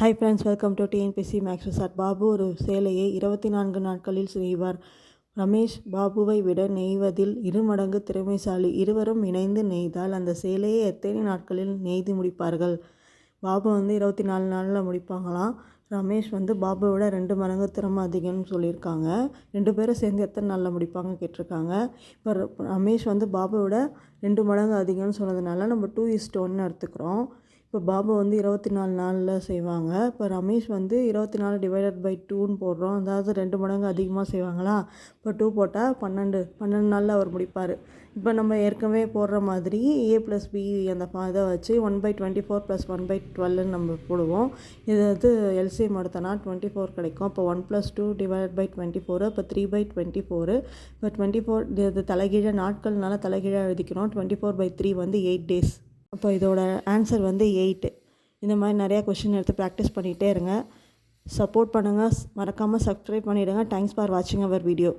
Hi friends welcome to TNPC maths sir Babu ஒரு சேலையை இருபத்தி நான்கு நாட்களில் செய்வார். ரமேஷ் பாபுவை விட நெய்வதில் இருமடங்கு திறமைசாலி இருவரும் இணைந்து நெய்தால் அந்த சேலையை எத்தனை நாட்களில் நெய்து முடிப்பார்கள்? பாபு வந்து இருபத்தி நாலு நாளில் முடிப்பாங்களாம். ரமேஷ் வந்து பாபுவோட ரெண்டு மடங்கு திறமை அதிகம்னு சொல்லியிருக்காங்க. ரெண்டு பேரும் சேர்ந்து எத்தனை நாளில் முடிப்பாங்க கேட்டிருக்காங்க. இப்போ ரமேஷ் வந்து பாபுவோட ரெண்டு மடங்கு அதிகம்னு சொன்னதுனால நம்ம டூ இஸ்ட் ஒன்று எடுத்துக்கிறோம். இப்போ பாபு வந்து இருபத்தி நாலு நாளில் செய்வாங்க. இப்போ ரமேஷ் வந்து இருபத்தி நாலு டிவைடட் பை டூன்னு போடுறோம். அதாவது ரெண்டு மடங்கு அதிகமாக செய்வாங்களா? இப்போ டூ போட்டால் பன்னெண்டு பன்னெண்டு நாளில் அவர் முடிப்பார். இப்போ நம்ம ஏற்கனவே போடுற மாதிரி ஏ ப்ளஸ் பி அந்த இதை வச்சு one by twenty four plus one by டுவெல்னு நம்ம போடுவோம். இது வந்து எல்சிஎம் எடுத்தோன்னா டுவெண்ட்டி ஃபோர் கிடைக்கும். இப்போ one plus two divide by twenty four இப்போ த்ரீ பை டுவெண்ட்டி ஃபோரு இப்போ டுவெண்ட்டி ஃபோர் இது தலைகீழ நாட்கள்னால தலைகீழாக எழுதிக்கணும். டுவெண்ட்டி ஃபோர் பை த்ரீ வந்து எயிட் டேஸ் அப்போ இதோட ஆன்சர் வந்து எயிட்டு இந்த மாதிரி நிறையா கொஷின் எடுத்து ப்ராக்டிஸ் பண்ணிகிட்டே இருங்க. சப்போர்ட் பண்ணுங்கள் மறக்காமல் சப்ஸ்கிரைப் பண்ணிவிடுங்க தேங்க்ஸ் ஃபார் வாட்சிங் அவர் வீடியோ